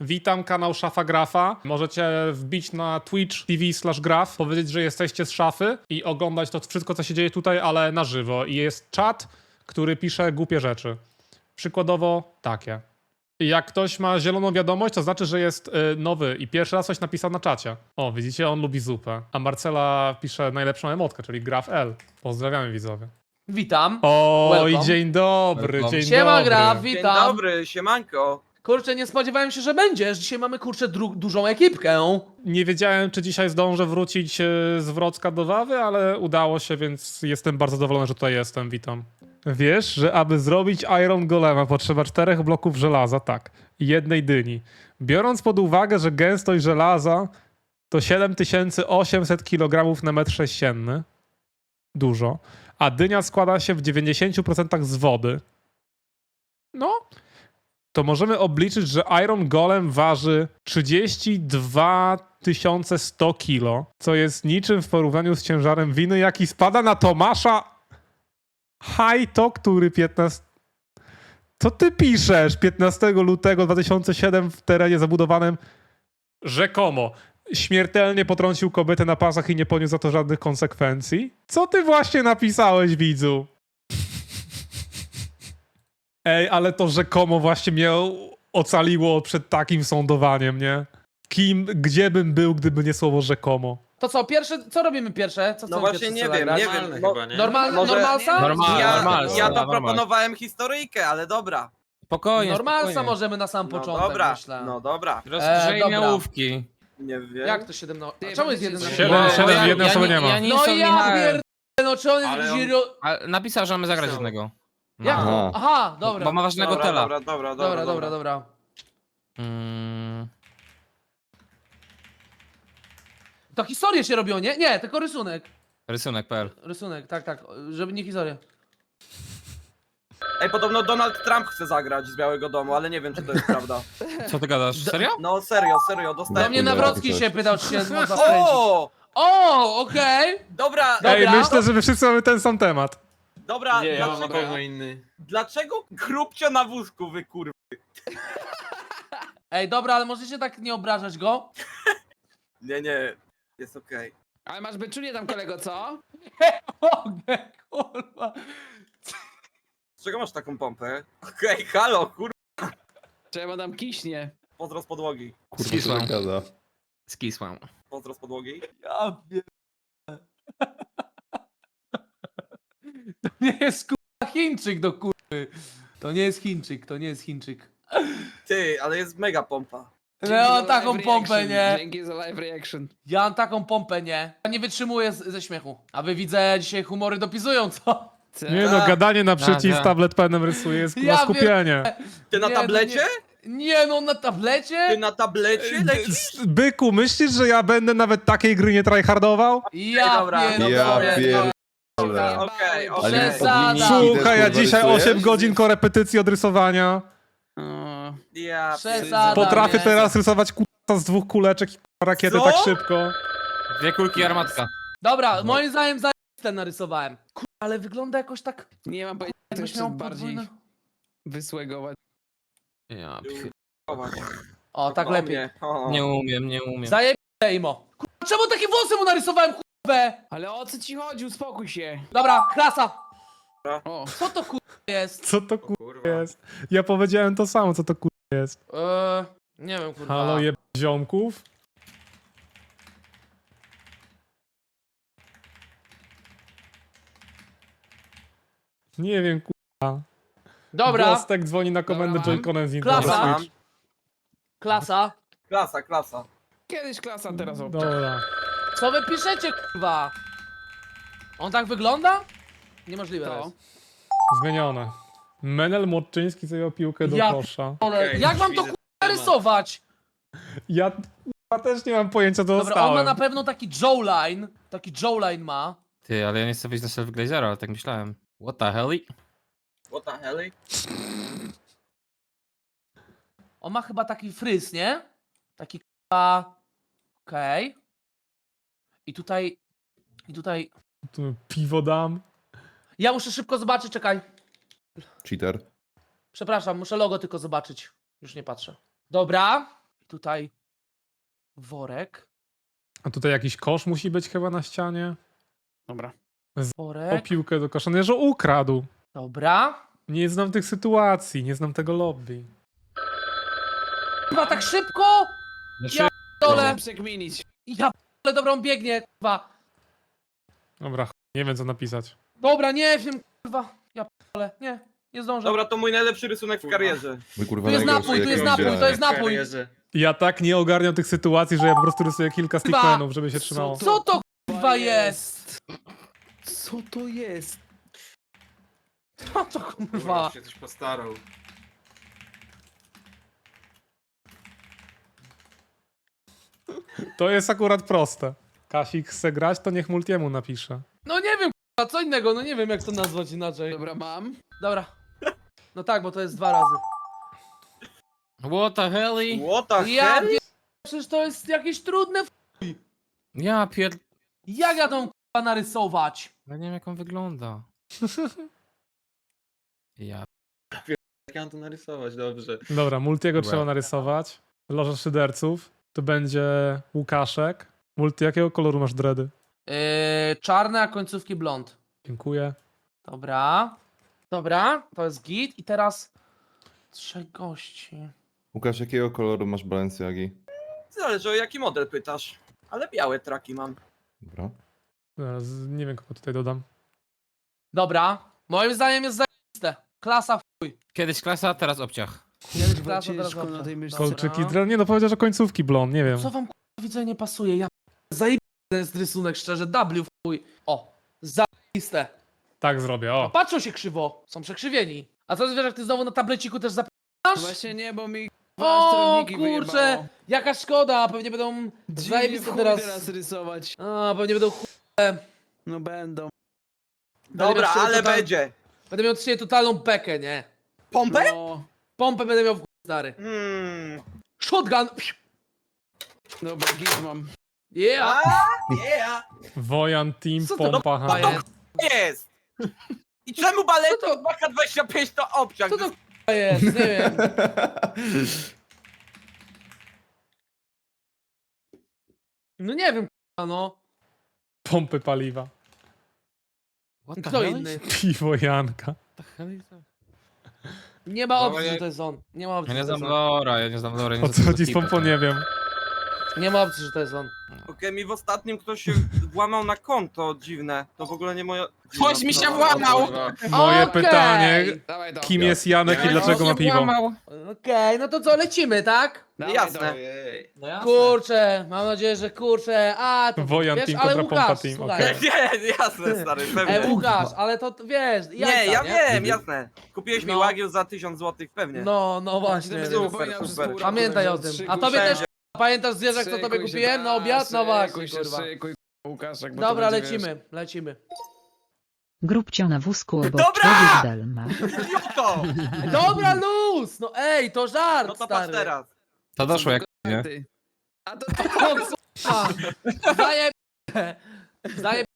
Witam, kanał Szafa Grafa. Możecie wbić na Twitch TV slash graf, powiedzieć, że jesteście z szafy i oglądać to wszystko, co się dzieje tutaj, ale na żywo. I jest czat, który pisze głupie rzeczy. Przykładowo takie. Jak ktoś ma zieloną wiadomość, to znaczy, że jest y, nowy i pierwszy raz coś napisał na czacie. O, widzicie, on lubi zupę. A Marcela pisze najlepszą emotkę, czyli Graf L. Pozdrawiamy widzowie. Witam. O, Welcome. i dzień dobry, Welcome. dzień Siema dobry. Graf, Dzień witam. dobry, siemanko. Kurczę, nie spodziewałem się, że będziesz. Dzisiaj mamy kurczę dużą ekipkę. Nie wiedziałem, czy dzisiaj zdążę wrócić e, z Wrocka do Wawy, ale udało się, więc jestem bardzo zadowolony, że tutaj jestem. Witam. Wiesz, że aby zrobić Iron Golema potrzeba czterech bloków żelaza, tak, i jednej dyni. Biorąc pod uwagę, że gęstość żelaza to 7800 kg na metr sześcienny, dużo, a dynia składa się w 90% z wody, no, to możemy obliczyć, że Iron Golem waży 32 100 kilo, co jest niczym w porównaniu z ciężarem winy, jaki spada na Tomasza Hajto, który 15... Co ty piszesz? 15 lutego 2007 w terenie zabudowanym rzekomo śmiertelnie potrącił kobietę na pasach i nie poniósł za to żadnych konsekwencji? Co ty właśnie napisałeś, widzu? Ej, ale to rzekomo właśnie mnie ocaliło przed takim sądowaniem, nie? Kim, gdzie bym był, gdyby nie słowo rzekomo? To co, pierwsze, co robimy pierwsze? Co No właśnie nie wiem, nie Normalne wiem. No, chyba, nie? Normal, Może- normalsa? Normal- ja, normalsa, ja to proponowałem historyjkę, ale dobra. Spokojnie, Normalsa spokojnie. możemy na sam No początek, dobra, myślę. no dobra. E, dobra. Nie wiem. Jak to 7 no? Czemu jest jeden na Siedem, jeden? siedem, ja- osoby nie- ma. Ja nie No ja pierdolę, no czy on jest Ale jakiś... on- ro- Napisał, że mamy zagrać jednego. Jak Aha. to? Aha, dobra. Bo ma ważnego dobra, tela. dobra, dobra, dobra, Dobra, dobra, dobra. Mm, To historie się robią, nie? Nie, tylko rysunek. rysunek.pl Rysunek, tak, tak, żeby nie historie. Ej, podobno Donald Trump chce zagrać z Białego Domu, ale nie wiem, czy to jest prawda. Co ty gadasz? Serio? No serio, serio, Do dostałem... mnie Nawrocki się pytał, czy się można skręcić. O! O, okej. Dobra, Dobra. Ej, myślę, że my wszyscy mamy ten sam temat. Dobra, Nie, ja mam na dlaczego, pewno inny. dlaczego krupcio na wózku, wy kur... Ej, dobra, ale możecie tak nie obrażać go? Nie, nie, jest okej. Ale masz beczunie tam kolego, co? Mogę, kurwa. Z czego masz taką pompę? Okej, halo, kur... Trzeba tam kiśnie. Pozdro z podłogi. Kurwa, Skisłam. gada. Skisłam. Pozdro z podłogi. Ja pier... nie jest kurwa Chińczyk do kurwy. To nie jest Chińczyk, to nie jest Chińczyk. Ty, ale jest mega pompa. No, Dzięki za mam taką pompę, reaction. nie? Dzięki za live reaction. Ja mam taką pompę, nie? Ja nie wytrzymuję z, ze śmiechu. A wy widzę, dzisiaj humory dopisują, co? Nie no, gadanie na przycisk Aha. tablet penem rysuje jest kurwa Ja skupienie. Ty na Nie, no tablecie? Nie no, na tablecie? Ty na tablecie lecisz? Byku, myślisz, że ja będę nawet takiej gry nie tryhardował? Ja dobra, pierdolę. Ja dobra. Okej, Ale okej. Przesada. Słuchaj, ja kurwa, dzisiaj rysujesz? 8 godzin korepetycji od rysowania. Ja Przesada. Potrafię nie. teraz rysować kurwa z dwóch kuleczek i kurwa rakiety Co? tak szybko. Dwie kulki i armatka. Dobra, moim zdaniem ten narysowałem. Kur... ale wygląda jakoś tak... nie mam pojęcia, jak to Jakbyś jeszcze miał bardziej podwójne... wysłegować. Ja, O, tak lepiej. nie umiem, nie umiem. Zajebiste imo. Kurwa, czemu takie włosy mu narysowałem, kurwę? Ale o co ci chodzi? Uspokój się. Dobra, klasa. O, Co to kurwa jest? Co to kurwa jest? Ja powiedziałem to samo, co to kurwa jest. Eee, nie wiem, kurwa. Halo, jeb ziomków? Nie wiem, kurwa. Dobra, Gostek dzwoni na komendę Dobra, mam. Joy-Conem z Klasa. Nintendo Dobra. Switch. klasa. Klasa, klasa. kiedyś klasa, teraz o. Dobra. Co wy piszecie, kurwa? On tak wygląda? Niemożliwe to To. jest. Zmienione. Menel Młodczyński zajął piłkę do Ja kosza. Ale Okej, jak mam to widzę kurwa rysować? Ja kurwa, też nie mam pojęcia, co Dobra, on ma dostałem. na pewno taki Jawline. Taki Jawline ma. Ty, ale ja nie chcę wyjść na self glazera, ale tak myślałem. What the hell? What the hell? On ma chyba taki fryz, nie? Taki kurwa... Okej. I tutaj... I tutaj... Tu piwo dam. Ja muszę szybko zobaczyć, czekaj. Cheater. Przepraszam, muszę logo tylko zobaczyć. Już nie patrzę. Dobra. I tutaj worek. A tutaj jakiś kosz musi być chyba na ścianie. Dobra. O Worek. piłkę do kosza. Nie, że ukradł. Dobra. Nie znam tych sytuacji, nie znam tego lobby. Chyba tak szybko? Znaczy, Ja dole. Ja ale dobra, on biegnie, kurwa. Dobra, ch- nie wiem co napisać. Dobra, nie wiem, kurwa. Ja ale nie, nie zdążę. Dobra, to mój najlepszy rysunek w karierze. Mój kurwa Tu jest napój, tu jest napój, to jest napój. Ja tak nie ogarniam tych sytuacji, że ja po prostu rysuję kilka Chyba- stickmanów, żeby się trzymało. Co to kurwa jest? Co to jest? Co to kurwa? się coś postarał. To jest akurat proste. Kasik chce grać, to niech Multiemu napisze. No nie wiem, kurwa, co innego, no nie wiem jak to nazwać inaczej. Dobra, mam. Dobra. No tak, bo to jest dwa razy. what the hell? What the Ja hell? pier... Przecież to jest jakieś trudne. w- Ja pier... Jak ja tą kurwa narysować? Ja nie wiem jak on wygląda. Ja... Jak ja mam to narysować, dobrze. Dobra, Multiego trzeba narysować. Loża szyderców. To będzie Łukaszek. Multi, jakiego koloru masz dready? Yy, czarne, a końcówki blond. Dziękuję. Dobra. Dobra, to jest git. I teraz trzech gości. Łukasz, jakiego koloru masz Balenciagi? Zależy o jaki model pytasz. Ale białe traki mam. Dobra. Zaraz, nie wiem kogo tutaj dodam. Dobra. Moim zdaniem jest zajebiste. Klasa w chuj. Kiedyś klasa, teraz obciach. Kiedyś Chyba klasa, teraz ciężko na obca. tej myszce. Dobra. Kolczyki dread? Nie no, powiedział, że końcówki blond, nie wiem. Co wam kurwa, widzę nie pasuje? Ja zajebiste jest rysunek, szczerze. W chuj. O. Zajebiste. Tak zrobię, O. Patrzą się krzywo. Są przekrzywieni. A co ty wiesz, jak ty znowu na tableciku też zap... Właśnie nie, bo mi O sterowniki kurczę, wyjebało. jaka szkoda, pewnie będą Dziwnie zajebiste chuj teraz. teraz rysować. A, pewnie będą chu... No będą. Dobra, ale będzie. Będę miał dzisiaj totalną bekę, nie? Pompę? No. Pompę będę miał w chuj, stary. Hmm. Shotgun! Dobra, git mam. Yeah! A, yeah. Wojan Team Co to Pompa kurwa Hand. jest? Jest. I czemu balet Co to- 2K25 to obciach? Co to kurwa jest? Nie wiem. No nie wiem, kurwa, no. Pompy paliwa. What the Kto hell? inny? Piwo Janka. What the hell is that? Nie ma No, opcji, ja- że to jest on. Nie ma Ja opcji, nie że to znam jest on. Lora, ja nie znam Lora. nie O znam co chodzi z typa. pompą, nie wiem. Nie ma opcji, że to jest on. Okej, mi w ostatnim ktoś się włamał na konto, dziwne. To w ogóle nie moje... Ktoś mi się włamał! Moje Okej. pytanie, Dawaj kim jest Janek i dlaczego ma piwo? Okej, no to co, lecimy, tak? Dawaj Jasne. No Kurczę, mam nadzieję, że kurczę, a to Wojan wiesz, Team ale kontra Łukasz, Pompa Team, słuchaj. okej. Nie, jasne, stary, pewnie. Łukasz, ale to to wiesz, jajca, Nie, ja nie? wiem, jasne. Kupiłeś mi No. Za 1000 zł, pewnie. No, no właśnie. Super, wojna super. Pamiętaj o będzie tym. A tobie też, pamiętasz zwierzak, co tobie Szykuj się, kupiłem na tak, obiad? No właśnie, się, kurwa. szykuj, bo to Dobra, będzie, wiesz, lecimy, lecimy. Grupcio na wózku obok Dobra! człowiek Delma. Idioto! Dobra, luz! No ej, to żart, No to patrz stary. teraz. To doszło jak nie. A to. Zajeb... Zajeb...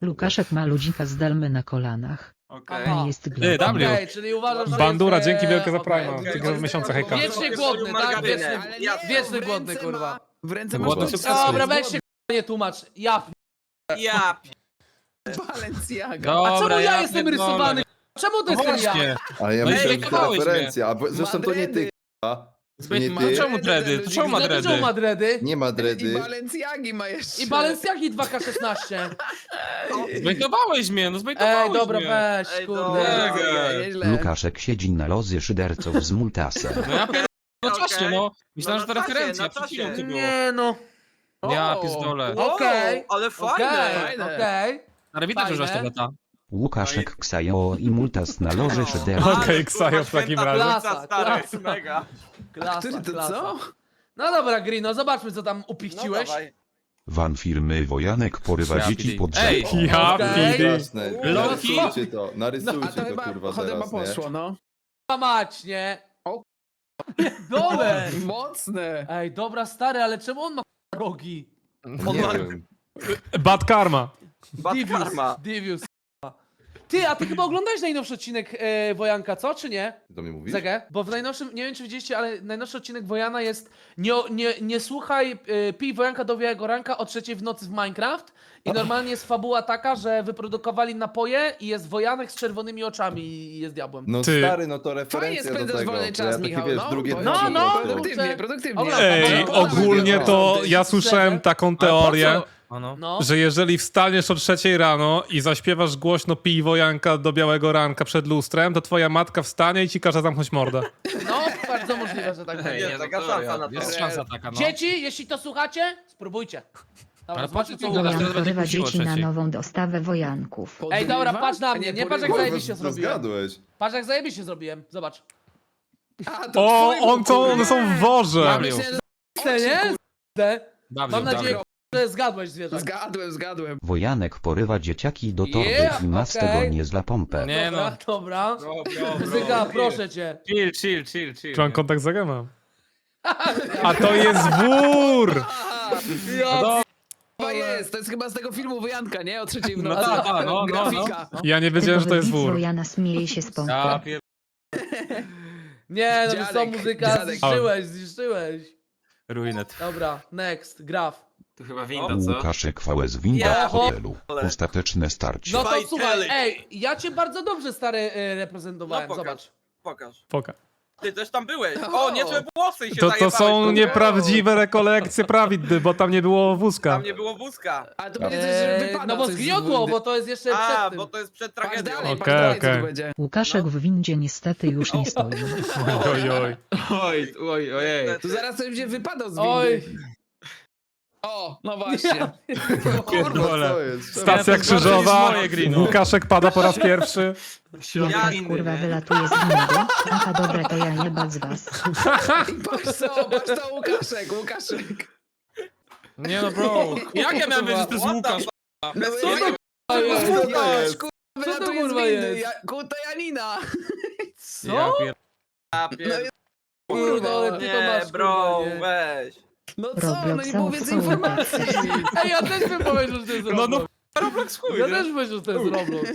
Lukaszek ma ludzika z Delmy na kolanach. Okej. Aha. A jest Ty. W. Czyli uważasz, że Bandura, jest, e, dzięki wielkie za okej, Prima. okej. Tylko w miesiącach hejka. Wiecznie głodny, tak? Wiecznie, Ale nie, wieczny w głodny, ręce kurwa. Ma, w ręce Głodny ma sukcesu. Dobra, weź się nie tłumacz. Ja p- Ja Balenciaga. A czemu Dobra, ja ja jestem rysowany? Czemu to No jestem ja? właśnie. Ale ja No i myślałem, że to mnie. referencja, a bo- zresztą to nie ty, k***a. To nie No ty. czemu dredy? To czemu ma to dredy? czemu ma dredy? Nie ma I dredy. Balenciagi ma jeszcze. I Balenciagi 2K16. Zbejtowałeś mnie, no zbejtowałeś Ej, dobra, mnie. weź, Ej, kurde. dobra. Ej, Nieźle. Lukaszek siedzi na lozy szyderców z multasem. No ja pierdolę, no Okej. czasie, no. Myślałem, że to No na czasie, referencja, na przed czasie. chwilą to było. Nie no. Ja pierdolę. O, Okej, ale fajne. Okej, Fajne. okej. Ale widać, że używasz tego lata. Łukaszek Ksajo i multas na loży szyderców. Okej, Ale, Ksajo w takim razie. Klasa, stary, klasa. mega. Klasa, Który to klasa. co? No dobra, Grino, zobaczmy co tam No upichciłeś. dawaj. Van firmy Wojanek porywa Ja dzieci pidi. pod Ej. drzewą. Ja Okej. pidi. Loki. Narysujcie to, narysujcie to kurwa nie? poszło, no. A mać, nie? O. Dole! Mocne. Ej, dobra, stary, ale czemu on ma rogi? Nie wiem. Bad karma. Bad Divius, karma. Divius. Ty, a ty chyba oglądałeś najnowszy odcinek e, Wojanka, co, czy nie? Ty do mnie mówisz? Zegę? Bo w najnowszym, nie wiem czy widzieliście, ale najnowszy odcinek Wojana jest nie, nie, nie słuchaj, e, pij Wojanka do białego ranka o trzeciej w nocy w Minecraft i normalnie jest fabuła taka, że wyprodukowali napoje i jest Wojanek z czerwonymi oczami i jest diabłem. No Ty. stary, no to Fajnie referencja do spędzasz tego. wolny czas, ja taki, Michał. wiesz, no, drugie bo- No, no, Produktywnie, produktywnie. Ej, ogólnie to ja słyszałem taką teorię, No. No, że jeżeli wstaniesz o trzeciej rano i zaśpiewasz głośno piwo Janka do białego ranka przed lustrem, to twoja matka wstanie i ci każe zamknąć mordę. no, bardzo możliwe, że tak Ej, będzie. Jest taka szansa na to. Jest szansa taka, no. Dzieci, jeśli to słuchacie, spróbujcie. Dobra, Ale zobaczcie, patrz, co jak uda. teraz Wojan będzie porywa dzieci na trzeciej. nową dostawę wojanków. Ej, dobra, patrz na mnie, nie patrz jak Kurwa, zajebiście to zrobiłem. zgadłeś. Patrz jak zajebiście zrobiłem, zobacz. A, to O, on to, one są w worze. Ja myślałem, Chcę, nie? Mam nadzieję, że zgadłeś zwierzak. Zgadłem, zgadłem. Wojanek porywa dzieciaki do torby Yeah, i ma z okej. tego niezła pompę. Nie dobra, no. dobra. Bro. Muzyka, proszę cię. Chill, chill, chill, chill. Czy mam kontakt z Zegema? A to jest wór! Ja, Chyba jest, to jest chyba z tego filmu Wyjanka, nie? O trzeciej w No nocy. tak, tak, no, no, Grafika. Ja nie wiedziałem, że to jest wór. Wojana śmieje się z pompy. Ja pier... nie, no co, Dziadek, muzyka, dziadek. zniszczyłeś, zniszczyłeś. Ruinet. Dobra, next, graf. Tu chyba Łukaszek VS Winda Ja- w hotelu. Ostateczne starcie. No to słuchaj, ej, ja cię bardzo dobrze, stary, y, reprezentowałem, No, pokaż. zobacz. Pokaż. Poka. Ty też tam byłeś. O, niezłe włosy się To, to zajebałeś, są to nieprawdziwe rekolekcje prawidły, bo tam nie było wózka. Tam nie było wózka. A to będzie coś, że Eee, wypada no bo coś z zgniotło, bo to jest jeszcze A, przed tym. bo to jest przed Patrz tragedią. dalej, patrz Okej, dalej, co okej. tu będzie. Łukaszek w windzie niestety już nie stoi. Oj, oj. Oj, oj, ojej. Tu zaraz coś będzie wypadał z windy. Oj. O, no właśnie. Kurwa, co jest? Stacja krzyżowa, moje, Grino. Łukaszek pada po raz pierwszy. Ja Kurwa wylatuje z windy. Aha dobra to ja jebać z was. Patrz co, patrz to Łukaszek, Łukaszek. Nie no, bro. Jak ja miałem wiedzieć, że to jest What the Łukasz? No Co to jest? Łukasz, kurwa, to wylatuje z kurwa windy. jest? Ja- Kuta Janina. Co? Ja pier... No pier... Kurde, ale ty to Nie, masz, bro, kurwa, nie. weź. No co, no nie Roblox było więcej informacji. Ej, ja też bym powiedział, że to jest No, Roblox. no, Roblox chuj, Ja nie? też bym powiedział, że to jest Roblox.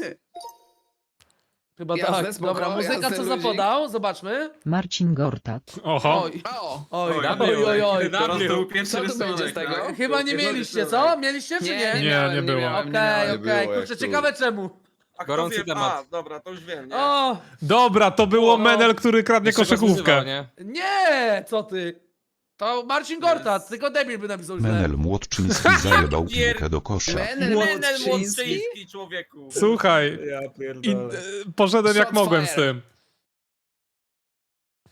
Chyba Jasne, tak. spoko, Dobra, muzyka jasne, co luzik. zapodał? Zobaczmy. Marcin Gortat. Oho. Oj, O, oj, Oj, oj, oj, oj. Teraz to był pierwszy Co tu rysunek, będzie z tego? tak? Chyba nie mieliście, co? Mieliście czy nie? nie, Nie, miałem, nie było. miałem, Okej, miałem. Nie okej. jak Kurczę, tu. ciekawe czemu. A kto Gorący wie- temat. A, dobra, to już wiem, nie? O, Dobra, to było O. Menel, który kradnie Jeszcze koszykówkę. nie? nie, co ty? To Marcin Gortat, tylko debil by napisał źle. Menel Młodczyński zajebał piłkę do kosza. Menel Menel Młodczyński? Młodczyński, człowieku. Słuchaj, Ja i, e, poszedłem jak Shots mogłem z fired. tym.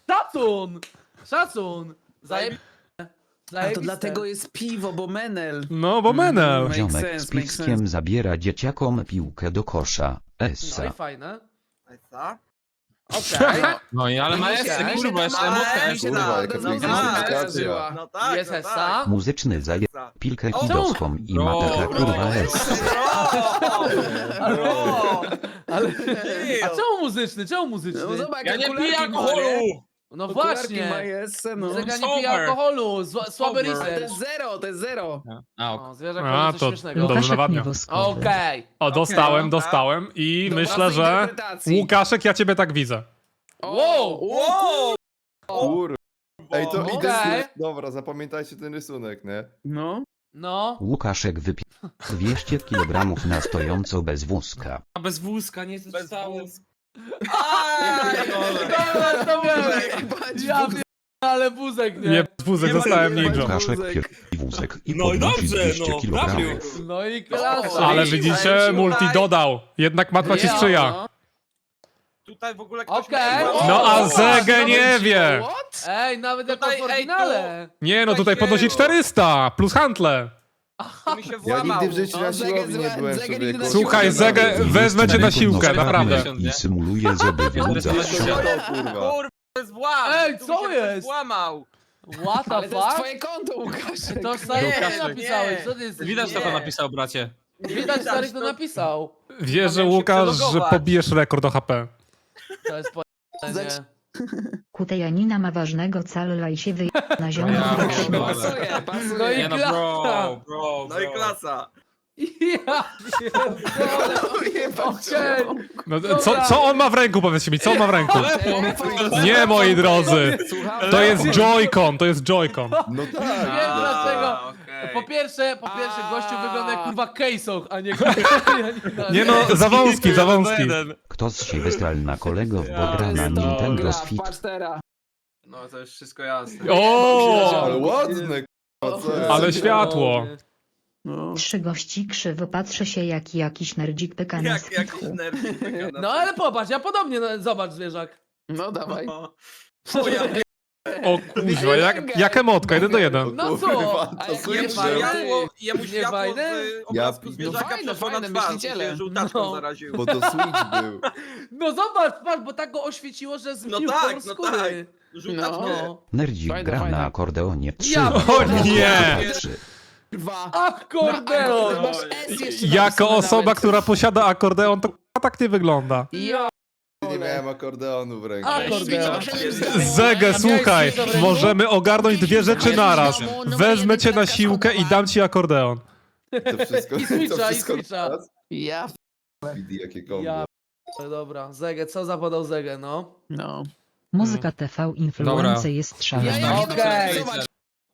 Szacun! Szacun! Zajeb... A to Zajebiste. dlatego jest piwo, bo Menel. No, bo Menel. Makes Ziomek sense, z makes piskiem zabiera dzieciakom piłkę do kosza. No i Essa. fajne. Co? Okej. No i ale ma Mi się- jeszcze, mi się kurwa, jeszcze emotka jest. Kurwa, jaka piękna. No tak, Jest no Essa. tak. Muzyczny zaje Essa. pilkę O, kidowską i Bro, ma taka bro. kurwa essa. Bro! Bro! Ale... A czemu muzyczny? Czemu muzyczny? No zobacz, Ja nie piję ma, alkoholu! No Okularki właśnie. ma jeszcze, no. Muzyka nie Sober. alkoholu. Zła, słaby Sober. To research. jest zero, to jest zero. A, ok. O, zwierzak A, coś to- śmiesznego. Dobrze Łukaszek nawadnia. niewoskowy. Okej. O, dostałem, Okej. dostałem i Do myślę, własnej że interpretacji. Łukaszek, ja ciebie tak widzę. Wow! Wow! Kurwa. Ej, to Okej. idę. Dobra, zapamiętajcie ten rysunek, nie? No. No. Łukaszek wypił 200 kg na stojąco bez wózka. A bez wózka, nie Bez zostało. wózka. Aj! Dobra, to. Bać Ja pier- ale wózek, nie? Nie, wózek, zostałem nie ninją. Łukaszek wózek. pierdoli wózek i No i podnosi dobrze, 200 no, kg. trafił. No i klasa. Ale Ej, widzicie, multi dodał. Jednak matma ci Ja, sprzyja. No. Tutaj w ogóle ktoś Okej. No a O, Zegę nie wie. Ej, nawet jak Tutaj, w ej, oryginale. Nie, no tutaj podnosi 400 plus hantle. Tu mi się Ja włamał. nigdy w życiu No, na siłowni nie byłem, człowieku. Słuchaj, nie był. wezmę cię na siłkę, naprawdę. I symuluje zoby wyłudza Dobra, z dobra. siodła. To kurwa. Kurwa, to jest włam! Ej, Tu mi co się jest? Włamał! What the Ale to jest fuck? twoje konto, Łukaszek. To stary ty Łukaszek. napisałeś, Nie. co ty jesteś? Widać, kto to Nie. napisał, bracie. Widać stary, to- napisał. Wierzę, się Łukasz, że przelogować. pobijesz rekord o HP. To jest po... Zacz- Kutejanina ma ważnego cala i się wyje na Ja ziomek. pierdolę. Pasuje, pasuje. No i Nie no, klasa. bro, bro, No i bro. klasa. Ja pierdolę. Okej. No, co, co on ma w ręku, powiedzcie mi, co on ma w ręku? Nie, moi drodzy, Słucham? to jest Joy-Con, to jest Joy-Con. No Wiem tak. dlaczego. Po pierwsze, po pierwsze, gościu wygląda jak kurwa Kejsoch, a nie Nie no, za wąski, za wąski. Kto z siebie stralna kolego w Ja gra na To Nintendo Switch? No to już wszystko jasne. O, Ale jest? ale światło. No. Trzy gości krzywo patrzy się jak jakiś nerdzik pyka na Jak. No ale popatrz, ja podobnie, no, zobacz zwierzak. no dawaj. O, o, ja O kuźwa, jak, jak emotka, jeden do jeden. No co? Kurwa, A to jak Jemu nie słyszę. fajne? światło, jemu Nie światło fajne? z obrazku Ja- zwierzaka no fajne, przeszło na fajne, twarz myśliciele. się żółtaczką No. zaraził. Bo to Switch był. No zobacz, patrz, bo tak go oświeciło, że zmienił tak, kolor no skóry. tak. No. Nerdzik Fajne, gra fajne. na akordeonie 3. Ja- O nie! Dwa. Akordeon! No, masz S jeszcze Jako napisane osoba, nawet. która posiada akordeon, to k***a tak nie wygląda. Ja Nie miałem akordeonu w ręku. Akordeon. Zegę, słuchaj, możemy ogarnąć dwie rzeczy naraz. Wezmę cię na siłkę i dam ci akordeon. To wszystko, I switcha, to i wszystko switcha. teraz? Ja. Widzi jakie kombo. Ja dobra, Zegę, co zapodał Zegę, no? No. Muzyka TV influencer jest szalona. Ja- ja- Okej. Zobacz.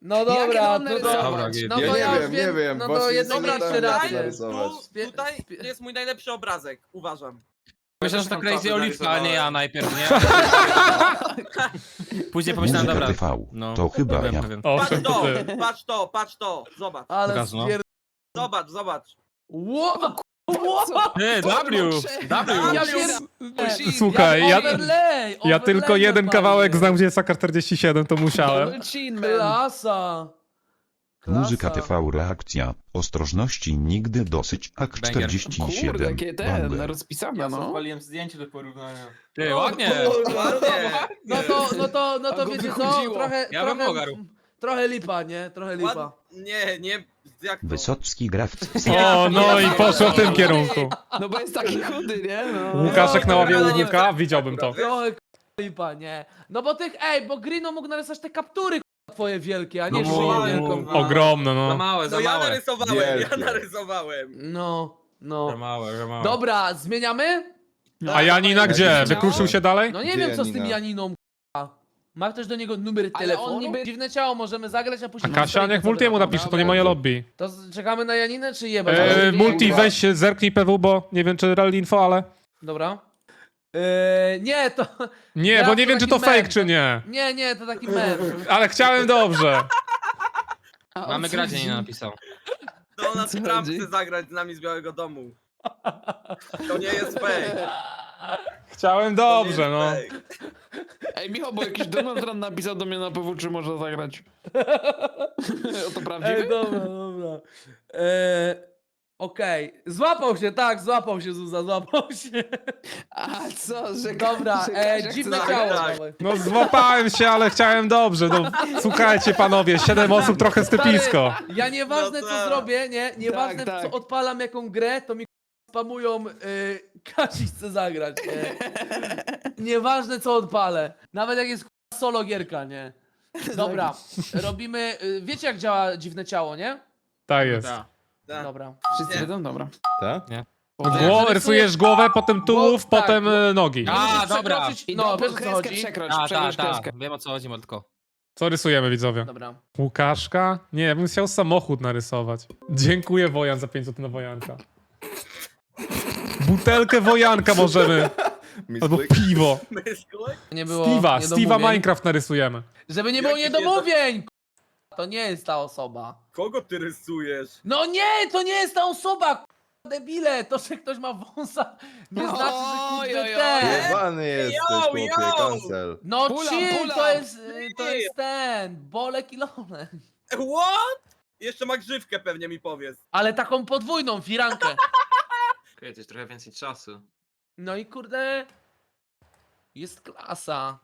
No Jak dobra, no to, Dobra, no Ja to nie ja już wiem, nie wiem, no to właśnie raczej. narysować. narysować. Tu, tutaj to jest mój najlepszy obrazek, uważam. Myślę, że to Crazy Oliwka, a nie ja najpierw, nie? Później pomyślałem, Muzyka dobra. TV. No, To chyba byłem ja. pewien. Patrz to ty. patrz to, patrz to, zobacz. Ale Gaz, no. stwier... Zobacz, zobacz. Ło! Ło! Ty, W! W! Ja. Słuchaj, ja, overlay, ja overlay tylko jeden normalnie. kawałek znam, gdzie jest AK-47, to musiałem. Man. Klasa. Klasa. Muzyka TV reakcja. Ostrożności nigdy dosyć. AK Kurde, 47. jakie ten, Banger. rozpisane, no. zdjęcie do porównania. Ty, ładnie. Ładnie. No to, no to, no to go wiecie co, trochę, Ja bym trochę, ogarł. trochę lipa, nie? Trochę lipa. Ład... Nie, nie, jak to? Wysocki gra w O, no i poszło w tym kierunku. No bo jest taki chudy, nie? No. Łukaszek na ławie łówka, widziałbym to. Trochę k***a, lipa, nie? No bo tych, ej, bo Grino mógł narysować te kaptury k***a, twoje wielkie, a nie No szyję wielką. Ogromne, Za no. małe, za No ja małe. narysowałem, ja Wielkie. narysowałem. No, Za no. małe, za małe. Dobra, zmieniamy? A Janina gdzie? Wykruszył się dalej? No nie Gdzie wiem co z tym Janina? Janiną k***a. Ma ktoś do niego numer telefonu? on niby- Dziwne ciało, możemy zagrać, a później... A Kasia niech Multiemu napisze, to nie moje lobby. To z- czekamy na Janinę, czy jebać? E, multi, weź się, zerknij PW, bo nie wiem, czy real info, ale... Dobra. Eee, nie, to... Nie, Ja bo nie to wiem, czy taki to fake, mem. czy nie. Nie, nie, to taki mem. Ale chciałem dobrze. A o Mamy co grać, nie napisał. To ona Co Trump chodzi? chce zagrać z nami z Białego Domu. To nie jest fake. Chciałem To nie dobrze, no. fake. Ej, Michał, bo jakiś Donald Trump napisał do mnie na PW, czy można zagrać. o to Ej, prawdziwy? dobra, dobra. Eee, Okej, złapał się, tak, złapał się Zuza, złapał się. A co, że Dobra, że e, dziwne ciało. dawaj. No złapałem się, ale chciałem dobrze. No słuchajcie panowie, siedem osób trochę stypisko. Stary, Ja nieważne No co tak. zrobię, nie, nieważne tak. co odpalam jaką grę, to mi spamują y, Kasi chce zagrać, nie. Nieważne co odpalę. Nawet jak jest k***a, solo gierka, nie. Dobra, robimy, y, wiecie jak działa dziwne ciało, nie? Tak jest. Tak. Dobra. Wszyscy Nie. wiedzą? Dobra. Tak? Gło, rysujesz głowę, potem tułów, tak. potem e, nogi. A, dobra. przekroczyć- I No, no, wiesz o co kreskę chodzi? przekrocz, A, przekrocz tak, kreskę. tak. Wiem o co chodzi, Mordko. Co rysujemy, widzowie? Dobra. Łukaszka? Nie, ja bym chciał samochód narysować. Dziękuję Wojan za 5 zł na Wojanka. Butelkę Wojanka możemy. Albo piwo. Nie było Steve'a, niedomówień. Steve'a Minecraft narysujemy. Żeby nie było Jakich niedomówień! To nie jest ta osoba. Kogo ty rysujesz? No nie, to nie jest ta osoba! k***a, Debile, to, że ktoś ma wąsa, nie znaczy, że Oj, kurde oj, ten. Jebany jesteś, chłopie, yo! cancel. No Pull up, chill, to jest, y, to jest ten, Bolek i Lolek. What? Jeszcze ma grzywkę pewnie mi powiedz. Ale taką podwójną, firankę. Okej, to jest trochę więcej czasu. No i kurde, jest klasa.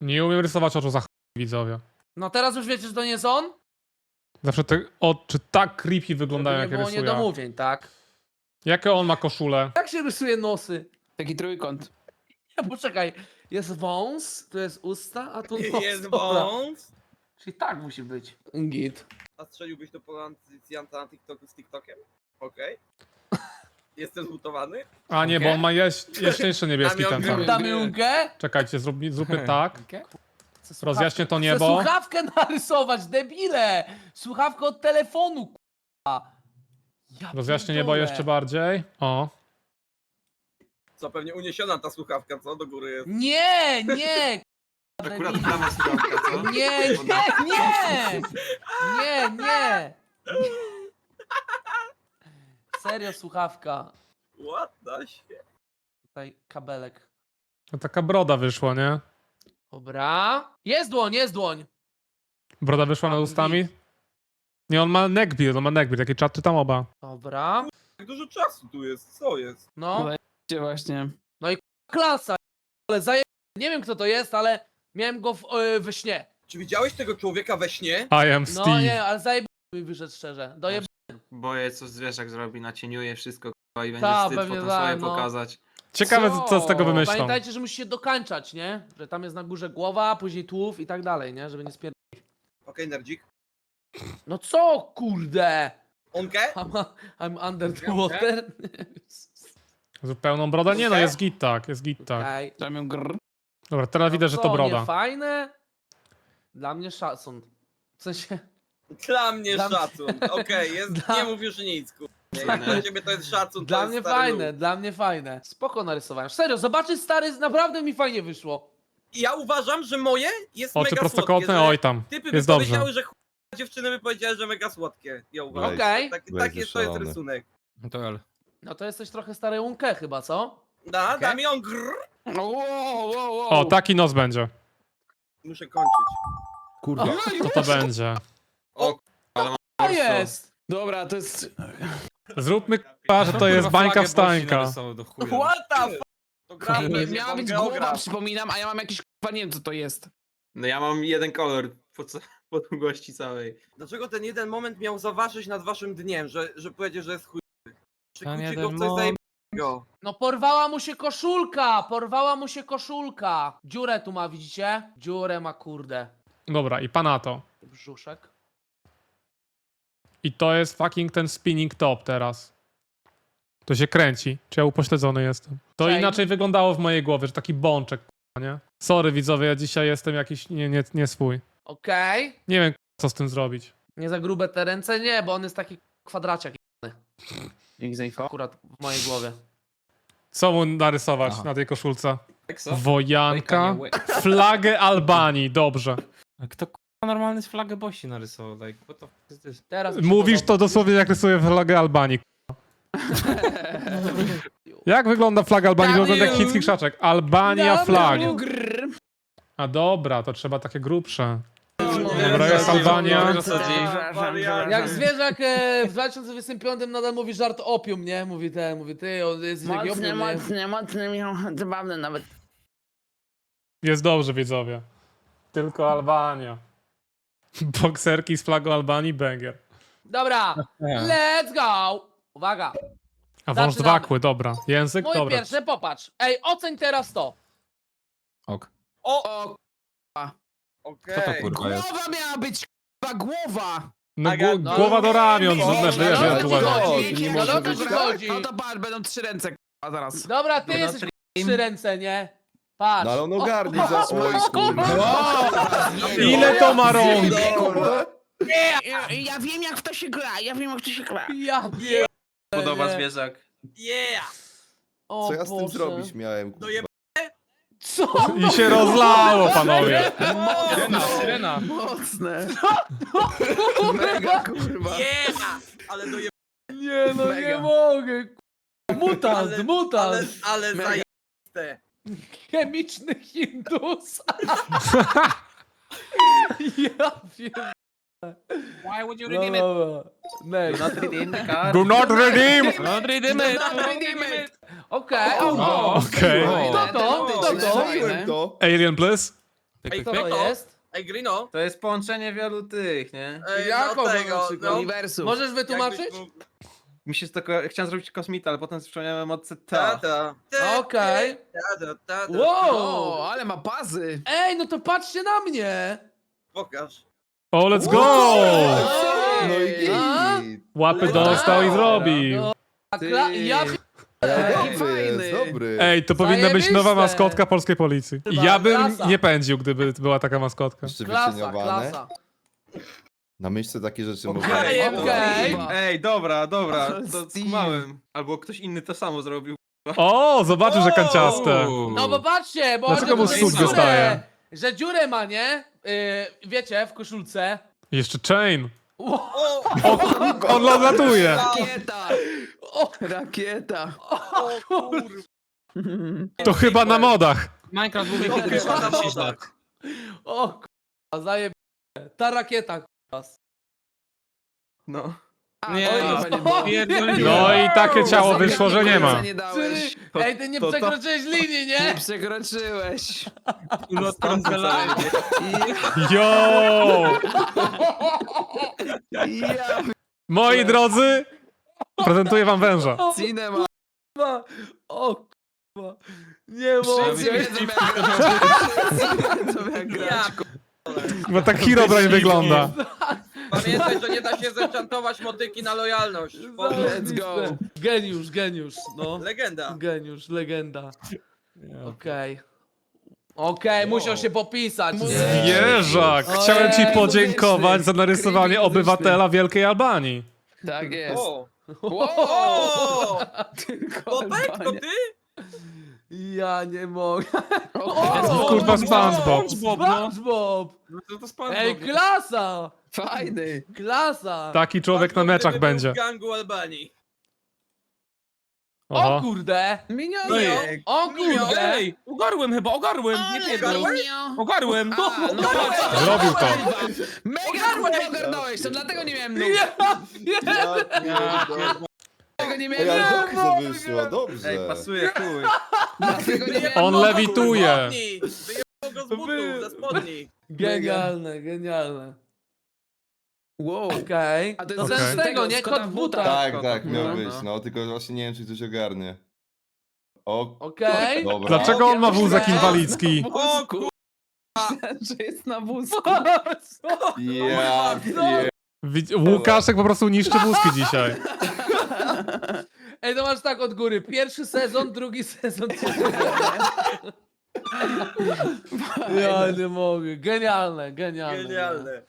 Nie umiem rysować oczu za ch... widzowie. No teraz już wiecie, że to nie jest on? Zawsze te oczy tak creepy wyglądają, Żeby jak nie było rysuję. niedomówień, tak? Jakie on ma koszule? Jak się rysuje nosy? Taki trójkąt. Ja, poczekaj, jest wąs, tu jest usta, a tu nos. Jest Dobra. wąs. Czyli tak musi być. Git. A strzeliłbyś do policjanta na TikToku z TikTokiem? Okej. Jestem zmutowany? A nie, bo on ma jeś, jaśniejszy niebieski ten unkę? Czekajcie, zrób, zróbmy tak. Chcę słuchawkę- Rozjaśnię to Chcę niebo. słuchawkę narysować, debile! Słuchawkę od telefonu, k***a. Ja Rozjaśnię niebo pierdolę. jeszcze bardziej. O. Co, pewnie uniesiona ta słuchawka, co? Do góry jest. Nie, nie! k***a, Akurat debile. prawa słuchawka, co? Nie, nie, nie! Nie, nie! Serio, słuchawka. What the shit? Tutaj kabelek. No taka broda wyszła, nie? Dobra. Jest dłoń, jest dłoń. Broda wyszła nad Tam ustami. Nie, on ma neckbeard, on ma neckbeard. Jaki czat czytam oba. Dobra. Jak dużo czasu tu jest, co jest? No, Gdzie właśnie? klasa. Ale zaje... Nie wiem kto to jest, ale miałem go w, e, we śnie. Czy widziałeś tego człowieka we śnie? I am No Steve. nie, ale zajeb... mi wyszedł szczerze. Dojeb... Boję, co zwierzak zrobi, nacieniuje wszystko k***a, i będzie Ta, wstyd pewnie potem tak, swoje no. pokazać. Ciekawe, co z tego wymyślą. Pamiętajcie, że musi się dokańczać, nie? Że tam jest na górze głowa, później tułów i tak dalej, nie? Żeby nie spier... Okej, nerdzik. No co, kurde? Onkę? I'm, I'm under the water. Zupełną brodę? Nie no, jest git tak, jest git tak. Zamiast grr. Dobra, teraz widzę, że No to co, broda. Nie fajne? Dla mnie szacun. W sensie... Dla mnie Dla mnie- szacun. Okej, jest, Dla- nie mówisz nic, ku... Dla ciebie to jest szacun, to Dla jest mnie stary fajne, lud. dla mnie fajne. Spoko narysowałem. Serio, zobaczyć stary, naprawdę mi fajnie wyszło. I ja uważam, że moje jest Oczy mega prostokątne, słodkie, że oj tam. Typy by Jest dobrze. powiedziały, że ch... dziewczyny by powiedziały, że mega słodkie. Ja uważam. Okej. Tak, Weź tak jest, to jest szalony. rysunek. To L. No to jesteś trochę stary unkę chyba, co? Da, Okej. da mi on grrr. Wow, wow, wow. O, taki nos będzie. Muszę kończyć. Kurwa. To to będzie. O, To jest! Dobra, to jest... Zróbmy k***a, że to jest bańka wstańka. What the f... To gra Nie, miała być głowa, przypominam, a ja mam jakiś k***a, nie wiem co to jest. No ja mam jeden kolor po, ca- po długości całej. Dlaczego ten jeden moment miał zaważyć nad waszym dniem, że, że powiedzie, że jest chuj... Ten Szykujcie go jeden w coś moment. zajebnego. No porwała mu się koszulka! Porwała mu się koszulka! Dziurę tu ma, widzicie? Dziurę ma, kurde. Dobra, i pana to. Brzuszek. I to jest fucking ten spinning top teraz. To się kręci. Czy ja upośledzony jestem? To Chain. inaczej wyglądało w mojej głowie, że taki bączek, k***a, nie? Sorry widzowie, ja dzisiaj jestem jakiś nie, nie, nie swój. Okej. Nie wiem, k***a, co z tym zrobić. Nie za grube te ręce? Nie, bo on jest taki kwadraciak Dzięki za info. akurat w mojej głowie. Co mu narysować Aha. na tej koszulce? Co? Wojanka, flagę Albanii, dobrze. Kto k***a normalny z flagę Bosi narysował? Like, what the fuck is this? Teraz mi się Mówisz podoba. to dosłownie jak rysuję flagę Albanii. Jak wygląda flaga Albanii? Wygląda jak chiński krzaczek. Albania flag. A dobra, to trzeba takie grubsze. Dobra, jest Albania. Jak zwierzak e, w 2025 nadal mówi żart opium, nie? Mówi ten, mówi ty, on jest jaki opium, nie? mocny, mocny, miał zabawny nawet. Jest dobrze, widzowie. Tylko Albania. Bokserki z flagą Albanii, banger. Dobra, let's go! Uwaga, A wąż Zaczynamy. dwa kły, dobra. Język, moje dobra. pierwsze, popatrz. Ej, oceń teraz to. Ok. O, O, okej. Co to kurwa jest? głowa miała być, k***a, głowa! No, Aga, no, głowa do ramion, no, no, wiesz, no, no, no, chodzi? nie Nie może Ale o może co być ci być tak? chodzi? No to będą trzy ręce, k***a, zaraz. Dobra, ty No, jesteś no, trzy ręce, nie? Patrz. No ale on ogarni za... Kurwa. Ile to ma rąk? Kurwa. Ja, ja wiem jak w to się gra, ja wiem jak w to się gra. Ja wiem. Podoba nie. zwierzak. Yeah! O Co ja z tym Boże. zrobić miałem, kurwa? Dojeb- Co? I się rozlało, panowie. Syrena. Mocne. Mega kurwa. Yeah! Ale dojeb... Nie no, nie Mega. mogę. k***a. Mutant, Ale, ale, mutant. ale Mega. zajebiste. Chemiczny Hindus. ja wiem. Why would you No, dobra. Next. Do not redeem! Not redeemed. Okej, O, auto. Okej. Kto to? To? Strzeliłem to. Alien Bliss? Pyk, Ej, pyk, to jest? Ej, Grino. To jest połączenie wielu tych, nie? Ej, Jakogo no na tego, przykład. no, Uniwersum. Możesz wytłumaczyć? jakbyś mógł- Mi się to ko- chciałem zrobić kosmita, ale potem wspomniałem o CT. Ta, ta. Ta, Okej. ta, ta, ta, ta. Wow. O, ale ma bazy. Ej, no to patrzcie na mnie. Pokaż. O, let's go! No i A? Łapy dostał i zrobił. No, a kla- ja Jaki Dobry jest, fajny. dobry. Ej, to powinna być nowa Zajebiste. maskotka polskiej policji. Chyba Ja bym klasa. nie pędził, gdyby była taka maskotka. Jeszcze klasa, wycieniowane. klasa. Na myślce takie rzeczy Okej, można... Okej, okej. Ej, dobra, dobra, to Steve. Albo ktoś inny to samo zrobił. O, zobaczył, że kanciaste. No bo patrzcie, bo Dlaczego mu że dziurę- wystaje? Że dziurę ma, nie? Yy, wiecie, w koszulce. Jeszcze chain. O, O, on odlatuje. Rakieta! o, Rakieta! o. To chyba na modach. Minecraft mówi kiedyś chyba na na 6 lat. modach. O, kurwa, zajeb... Ta rakieta, kurwa. No. A, Nie, oj, o, panie o, Boże. Pierdoliłem. No i takie ciało wyszło, że nie ma. Nie dałeś. Ej, ty nie to- to- przekroczyłeś linii, Nie nie? przekroczyłeś. Ulotka zelenie. Yo! I ja Moi drodzy, prezentuję wam węża. cinema. Kurwa. O, kurwa. Nie Wszyscy mogę. wiedzą jak grać. Wszyscy wiedzą jak grać. Bo tak Herobrine wygląda. Pamiętaj, że nie da się zenchantować motyki na lojalność. Bo- Let's go. Geniusz, geniusz, no. Legenda. Geniusz, legenda. Okej. Okej, musiał się popisać, nie? Jeżak, chciałem ci Ojej, podziękować za narysowanie obywatela Wielkiej Albanii. Tak jest. O! Wow. O! Bobek, to ty? Ja nie mogę. O, Kurwa SpongeBob. SpongeBob! No to to spadło. Ej, klasa! Fajny. Klasa! Taki człowiek na meczach będzie. w gangu Albanii. O Oho. kurde! Minionek. O kurde! Ej, ogarłem chyba, ogarłem, nie pierdol. Ogarłem. A, no patrz. Zrobił to. Mega kurwa ogarnąłeś, to dlatego nie miałem nóg. Ja, nie, Dlatego nie Ej, miałem ale nóg. dobrze wyszło, dobrze. Ej, pasuje chuj. Dlatego nie miałem On lewituje. Spodni! Wyjął go z butów, ze spodni. Genialne, genialne. Wow. Okej. A to jest z tego, nie? Kot butach. Tak, tak, miał być, no. no, tylko właśnie nie wiem, czy ktoś ogarnie. O, Okej. dobra. Dlaczego on ma wózek inwalidzki? O Wózku. Że jest na wózku. Ja, pie... Łukaszek po prostu niszczy wózki dzisiaj. Ej, to masz tak od góry. Pierwszy sezon, drugi sezon, trzeci sezon. nie? Ja nie mogę. Genialne, genialne. Genialne.